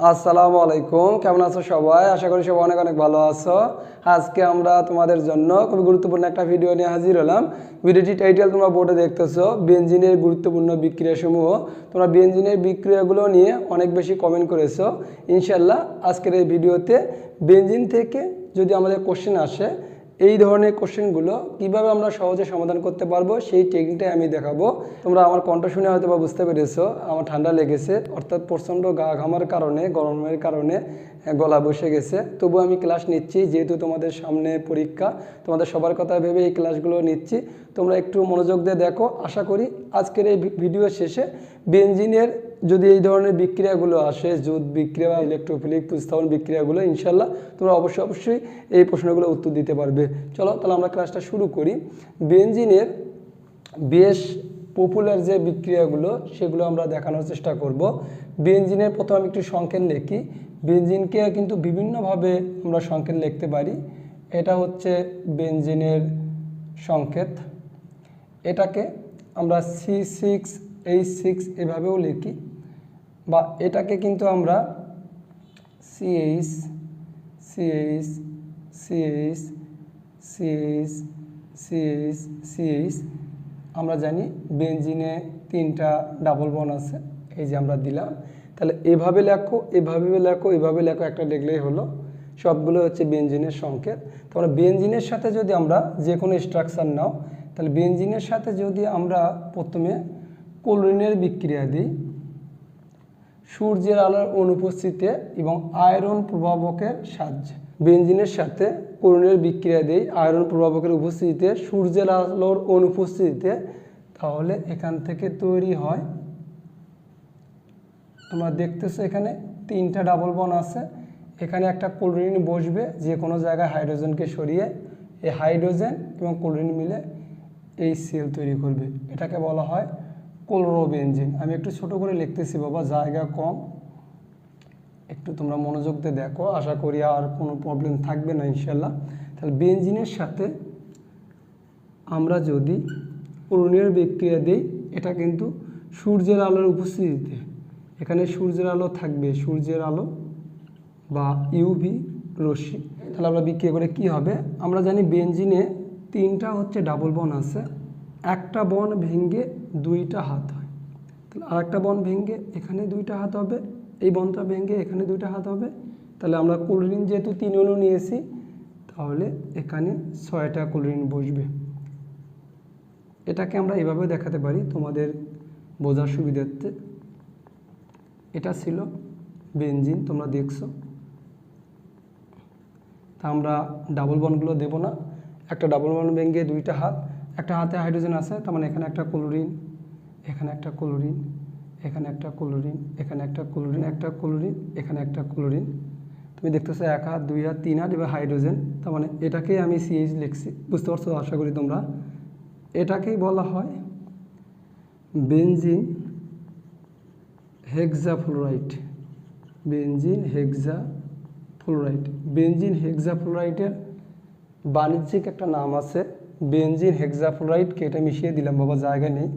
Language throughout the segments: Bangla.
আসসালামু আলাইকুম, কেমন আছো সবাই? আশা করি সবাই অনেক অনেক ভালো আছো। আজকে আমরা তোমাদের জন্য খুবই গুরুত্বপূর্ণ একটা ভিডিও নিয়ে হাজির হলাম। ভিডিওটি টাইটেল তোমরা বোর্ডে দেখতেছো বেঞ্জিনের গুরুত্বপূর্ণ বিক্রিয়াসমূহ। তোমরা বেঞ্জিনের বিক্রিয়াগুলো নিয়ে অনেক বেশি কমেন্ট করেছ। ইনশাল্লাহ আজকের এই ভিডিওতে বেঞ্জিন থেকে যদি আমাদের কোশ্চেন আসে এই ধরনের কোশ্চেনগুলো কীভাবে আমরা সহজে সমাধান করতে পারব, সেই টেকনিকটাই আমি দেখাবো। তোমরা আমার কণ্ঠ শুনে হয়তো বা বুঝতে পেরেছ, আমার ঠান্ডা লেগেছে, অর্থাৎ প্রচণ্ড গা ঘামার কারণে, গরমের কারণে গলা বসে গেছে। তবু আমি ক্লাস নিচ্ছি, যেহেতু তোমাদের সামনে পরীক্ষা, তোমাদের সবার কথা ভেবে এই ক্লাসগুলো নিচ্ছি। তোমরা একটু মনোযোগ দিয়ে দেখো। আশা করি আজকের এই ভিডিও শেষে বেঞ্জিনের যদি এই ধরনের বিক্রিয়াগুলো আসে জুত বিক্রিয়া বা ইলেকট্রোফিলিক প্রস্তাবন বিক্রিয়াগুলো, ইনশাল্লাহ তোমরা অবশ্যই অবশ্যই এই প্রশ্নগুলো উত্তর দিতে পারবে। চলো, তাহলে আমরা ক্লাসটা শুরু করি। বেঞ্জিনের বেশ পপুলার যে বিক্রিয়াগুলো, সেগুলো আমরা দেখানোর চেষ্টা করব। বেঞ্জিনের প্রথম আমি একটু সংকেত লিখি। বেঞ্জিনকে কিন্তু বিভিন্নভাবে আমরা সংকেত লিখতে পারি। এটা হচ্ছে বেঞ্জিনের সংকেত। এটাকে আমরা সি সিক্স এইচ সিক্স এভাবেও লিখি। বা এটাকে কিন্তু আমরা CH CH CH CH CH CH আমরা জানি বেঞ্জিনে তিনটা ডাবল বন আছে, এই যে আমরা দিলাম। তাহলে এভাবে লেখো এভাবে লেখো এভাবে লেখো, একটা লিখলেই হলো। সবগুলো হচ্ছে বেঞ্জিনের সংকেত। তারপরে বেঞ্জিনের সাথে যদি আমরা যে কোনো স্ট্রাকচার নাও, তাহলে বেঞ্জিনের সাথে যদি আমরা প্রথমে ক্লোরিনের বিক্রিয়া দিই সূর্যের আলোর অনুপস্থিতিতে এবং আয়রন প্রভাবকের সাহায্যে। বেঞ্জিনের সাথে ক্লোরিনের বিক্রিয়া দেই আয়রন প্রভাবকের উপস্থিতিতে সূর্যের আলোর অনুপস্থিতিতে তাহলে এখান থেকে তৈরি হয়। তোমরা দেখতেছো এখানে তিনটা ডাবল বন আছে। এখানে একটা ক্লোরিন বসবে, যে কোনো জায়গায় হাইড্রোজেনকে সরিয়ে এই হাইড্রোজেন এবং ক্লোরিন মিলে এই সেল তৈরি করবে। এটাকে বলা হয় ক্লোরোবেনজিন। আমি একটু ছোট করে লিখতেছি বাবা, জায়গা কম। একটু তোমরা মনোযোগ দিয়ে দেখো, আশা করি আর কোনো প্রবলেম থাকবে না ইনশাল্লাহ তাহলে বেঞ্জিনের সাথে আমরা যদি ক্লোরিনের বিক্রিয়া দিই, এটা কিন্তু সূর্যের আলোর উপস্থিতিতে, এখানে সূর্যের আলো থাকবে, সূর্যের আলো বা ইউভি রশ্মি। তাহলে আমরা বিক্রিয়া করে কি হবে? আমরা জানি বেঞ্জিনে তিনটা হচ্ছে ডাবল বন আছে। একটা বন ভেঙে দুইটা হাত হয়। তাহলে আরেকটা বন ভেঙে এখানে দুইটা হাত হবে, এই বনটা ভেঙে এখানে দুইটা হাত হবে। তাহলে আমরা ক্লোরিন যেহেতু তিন অণু নিয়েছি, তাহলে এখানে ছয়টা ক্লোরিন বসবে। এটাকে আমরা এভাবে দেখাতে পারি, তোমাদের বোঝার সুবিধার্থে। এটা ছিল বেঞ্জিন তোমরা দেখছ। তা আমরা ডাবল বনগুলো দেব না। একটা ডাবল বন ভেঙে দুইটা হাত, একটা হাতে হাইড্রোজেন আছে, তার মানে এখানে একটা ক্লোরিন এখানে একটা ক্লোরিন, এখানে একটা ক্লোরিন, এখানে একটা ক্লোরিন একটা ক্লোরিন, এখানে একটা ক্লোরিন। তুমি দেখতেছো এক হাত, দুই হাত, তিন হাত এবার হাইড্রোজেন। তার মানে এটাকেই আমি সিএইচ লিখছি। বুঝতে পারছ? আশা করি তোমরা। এটাকেই বলা হয় বেনজিন হেক্সাফ্লোরাইড বেনজিন হেক্সা ফ্লোরাইড বেনজিন হেক্সাফ্লোরাইডের বাণিজ্যিক একটা নাম আছে। বেনজিন হেক্সাফ্লোরাইডকে এটা মিশিয়ে দিলাম, বাবা, জায়গা নেই।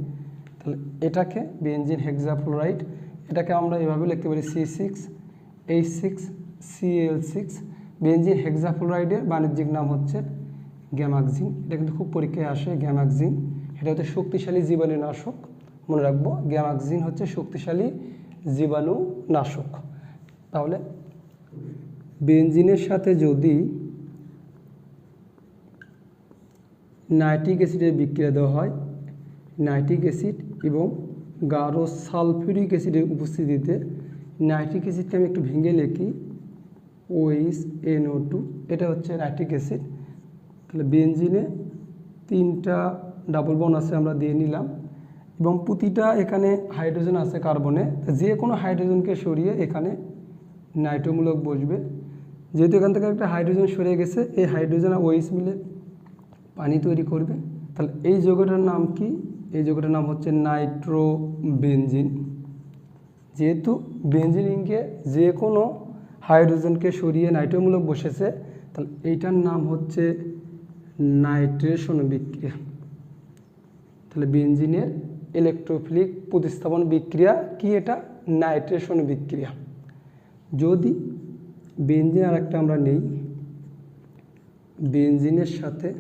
তাহলে এটাকে বেনজিন হেক্সাফ্লোরাইড, এটাকে আমরা এভাবে লিখতে পারি C six, H six CL six. Benzene হেক্সাফ্লোরাইডের বাণিজ্যিক নাম হচ্ছে গ্যামাক্সিন। এটা কিন্তু খুব পরীক্ষায় আসে, গ্যামাক্সিন। এটা হচ্ছে শক্তিশালী জীবাণুনাশক মনে রাখব, গ্যামাক্সিন হচ্ছে শক্তিশালী জীবাণুনাশক তাহলে বেঞ্জিনের সাথে যদি নাইট্রিক অ্যাসিডের বিক্রিয়া দেওয়া হয়, নাইট্রিক অ্যাসিড এবং গাঢ় সালফিউরিক অ্যাসিডের উপস্থিতিতে নাইট্রিক অ্যাসিডকে আমি একটু ভেঙে লিখি ওইস এনও টু এটা হচ্ছে নাইট্রিক অ্যাসিড। তাহলে বেঞ্জিনে তিনটা ডাবল বন আছে আমরা দিয়ে নিলাম এবং প্রতিটা এখানে হাইড্রোজেন আছে কার্বনে যে কোনো হাইড্রোজেনকে সরিয়ে এখানে নাইট্রোমূলক বসবে। যেহেতু এখান থেকে একটা হাইড্রোজেন সরে গেছে, এই হাইড্রোজেন আর ওইস মিলে পানি তৈরি করবে। তাহলে এই যৌগটার নাম কি? এই যৌগটার নাম হচ্ছে নাইট্রোবেনজিন। যেহেতু বেঞ্জিনকে যে কোনো হাইড্রোজেনকে সরিয়ে নাইট্রোমূলক বসেছে, তাহলে এইটার নাম হচ্ছে নাইট্রেশন বিক্রিয়া। তাহলে বেঞ্জিনের ইলেকট্রোফিলিক প্রতিস্থাপন বিক্রিয়া কি এটা? নাইট্রেশন বিক্রিয়া। যদি বেঞ্জিন আর একটা আমরা নেই, বেঞ্জিনের সাথে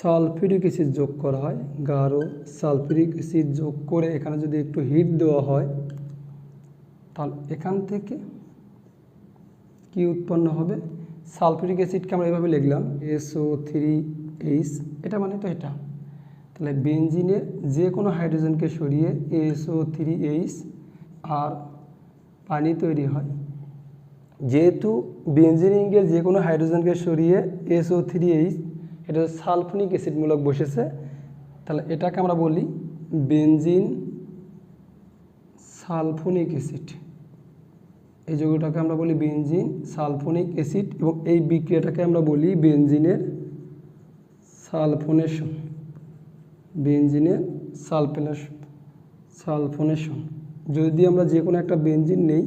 সালফিউরিক অ্যাসিড যোগ করা হয়। গাঢ় সালফিউরিক অ্যাসিড যোগ করে এখানে যদি একটু হিট দেওয়া হয়, তাহলে এখান থেকে কি উৎপন্ন হবে? সালফিউরিক অ্যাসিডকে আমরা এভাবে লিখলাম এসও থ্রি এইচ, এটা মানে তো এটা। তাহলে বেঞ্জিনের যে কোনো হাইড্রোজেনকে সরিয়ে এসও থ্রি এইচ আর পানি তৈরি হয়। যেহেতু বেঞ্জিনিংয়ের যে কোনো হাইড্রোজেনকে সরিয়ে এসও থ্রি এইচ এটা সালফোনিক অ্যাসিডমূলক বসেছে, তাহলে এটাকে আমরা বলি বেঞ্জিন সালফোনিক অ্যাসিড। এই যৌগটাকে আমরা বলি বেঞ্জিন সালফোনিক অ্যাসিড এবং এই বিক্রিয়াটাকে আমরা বলি বেঞ্জিনের সালফোনেশন। বেঞ্জিনের সালফেনেশন, সালফোনেশন। যদি আমরা যে কোনো একটা বেঞ্জিন নেই,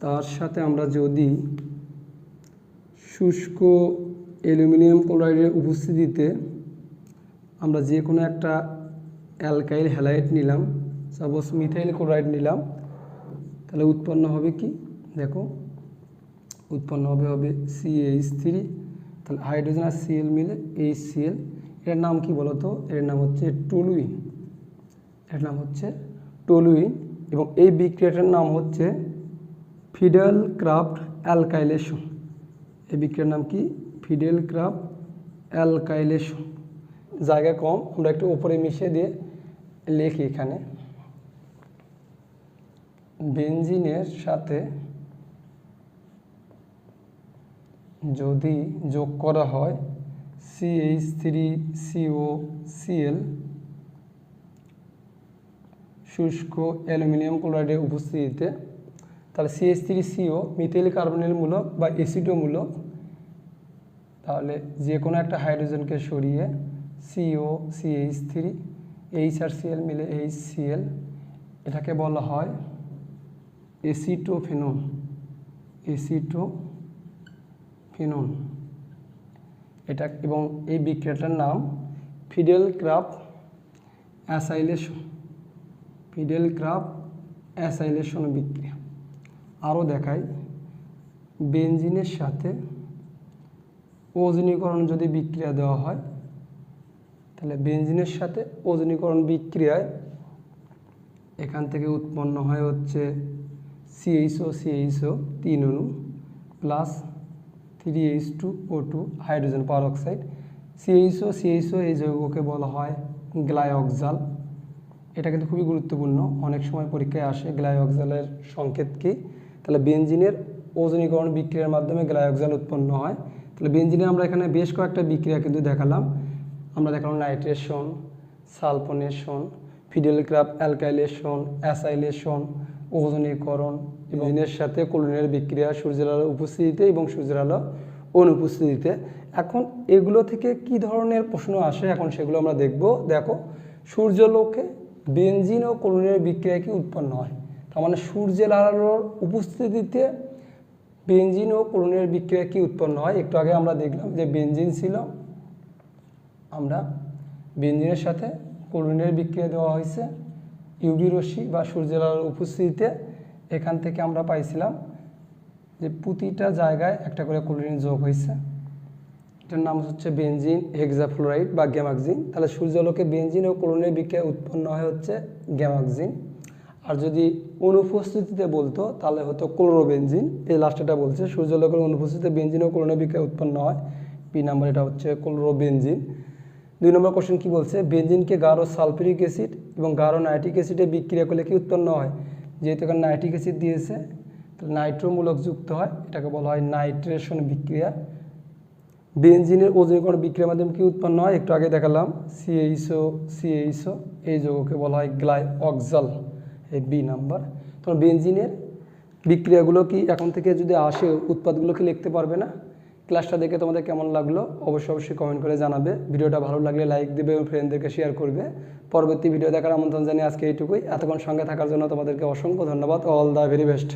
তার সাথে আমরা যদি শুষ্ক অ্যালুমিনিয়াম ক্লোরাইডের উপস্থিতিতে আমরা যে কোনো একটা অ্যালকাইল হ্যালাইড নিলাম, সাপোজ মিথাইল ক্লোরাইড নিলাম, তাহলে উৎপন্ন হবে কি? দেখো, উৎপন্ন হবে হবে সিএইচ থ্রি তাহলে হাইড্রোজেন আর সিএল মিলে এইচ সিএল এর নাম কি বলো তো এর নাম হচ্ছে টুলুইন, এর নাম হচ্ছে টুলুইন, এবং এই বিক্রিয়াটার নাম হচ্ছে ফিডেল ক্রাফট অ্যালকাইলেশন, এই বিক্রিয়ার নাম কি? Friedel Crafts alkylation. জায়গা কম, আমরা একটু উপরে মিশিয়ে দিয়ে লিখি এখানে। বেঞ্জিনের সাথে যদি যোগ করা হয় সিএইচ থ্রি সিও সিএল শুষ্ক অ্যালুমিনিয়াম ক্লোরাইডের উপস্থিতিতে, তাহলে CH three CO methyl carbonyl মূলক বা এসিডো মূলক তাহলে যে কোনো একটা হাইড্রোজেনকে সরিয়ে সিও সিএইচ থ্রি এইচ আর সিএল মিলে এইচ সিএল এটাকে বলা হয় এসিটোফেনন এসিটোফেনন এটা এবং এই বিক্রিয়াটার নাম Friedel Crafts acylation Friedel Crafts acylation বিক্রিয়া। আরও দেখাই বেঞ্জিনের সাথে ওজনীকরণ যদি বিক্রিয়া দেওয়া হয়, তাহলে বেঞ্জিনের সাথে ওজনীকরণ বিক্রিয়ায় এখান থেকে উৎপন্ন হয় হচ্ছে সিএইচও সিএইচও তিন অণু plus three H two O two hydrogen peroxide CHO CHO এই যৌগকে বলা হয় গ্লাইঅক্সাল। এটা কিন্তু খুবই গুরুত্বপূর্ণ, অনেক সময় পরীক্ষায় আসে গ্লাইঅক্সালের সংকেত কি? তাহলে বেঞ্জিনের ওজনীকরণ বিক্রিয়ার মাধ্যমে গ্লাইঅক্সাল উৎপন্ন হয়। তাহলে বেঞ্জিনে আমরা এখানে বেশ কয়েকটা বিক্রিয়া কিন্তু দেখালাম। আমরা দেখালাম nitration, sulphonation Friedel Crafts alkylation, acylation, ওজনীকরণ ইঞ্জিনের সাথে ক্লোরিনের বিক্রিয়া সূর্যের আলো উপস্থিতিতে এবং সূর্যের আলো অনুপস্থিতিতে। এখন এগুলো থেকে কি ধরনের প্রশ্ন আসে এখন সেগুলো আমরা দেখব। দেখো, সূর্যলোকে বেঞ্জিন ও ক্লোরিনের বিক্রিয়া কি উৎপন্ন হয়? তার মানে সূর্যের আলোর উপস্থিতিতে বেঞ্জিন ও ক্লোরিনের বিক্রিয়া কি উৎপন্ন হয়? একটু আগে আমরা দেখলাম যে বেঞ্জিন ছিল, আমরা বেঞ্জিনের সাথে ক্লোরিনের বিক্রিয়া দেওয়া হয়েছে। ইউভি রশ্মি বা সূর্যের আলোর উপস্থিতিতে এখান থেকে আমরা পাইছিলাম যে প্রতিটা জায়গায় একটা করে ক্লোরিন যোগ হয়েছে। এটার নাম হচ্ছে বেঞ্জিন হেক্সাফ্লোরাইড বা গ্যামাক্সিন। তাহলে সূর্যালোকে বেঞ্জিন ও ক্লোরিনের বিক্রিয়া উৎপন্ন হয় হচ্ছে গ্যামাক্সিন। আর যদি অনুপস্থিতিতে বলতো, তাহলে হতো ক্লোরোবেঞ্জিন এই লাস্টেটা বলছে, সূর্যালোকের অনুপস্থিতিতে বেঞ্জিন ও ক্লোরিনের বিক্রিয়া উৎপন্ন হয়। বি নাম্বার এটা হচ্ছে ক্লোরোবেঞ্জিন দুই নম্বর কোশ্চেন কি বলছে? বেঞ্জিনকে গাঢ় সালফিউরিক অ্যাসিড এবং গাঢ় নাইট্রিক অ্যাসিডে বিক্রিয়া করলে কি উৎপন্ন হয়? যেহেতু এখানে নাইট্রিক অ্যাসিড দিয়েছে, তাহলে নাইট্রোমূলক যুক্ত হয়, এটাকে বলা হয় নাইট্রেশন বিক্রিয়া। বেঞ্জিনের ওজনীকরণ বিক্রিয়ার মাধ্যমে কি উৎপন্ন হয়? একটু আগে দেখালাম সিএইসও সিএইসও এই যৌগকে বলা হয় গ্লাই অক্সাল বি নাম্বার তোমার বেঞ্জিনের বিক্রিয়াগুলো কি এখন থেকে যদি আসে, উৎপাদগুলো কি লিখতে পারবে না? ক্লাসটা দেখে তোমাদের কেমন লাগল অবশ্যই অবশ্যই কমেন্ট করে জানাবে। ভিডিওটা ভালো লাগলে লাইক দেবে এবং ফ্রেন্ডদেরকে শেয়ার করবে। পরবর্তী ভিডিও দেখার আমন্ত্রণ জানিয়ে আজকে এইটুকুই। এতক্ষণ সঙ্গে থাকার জন্য তোমাদেরকে অসংখ্য ধন্যবাদ। All the very best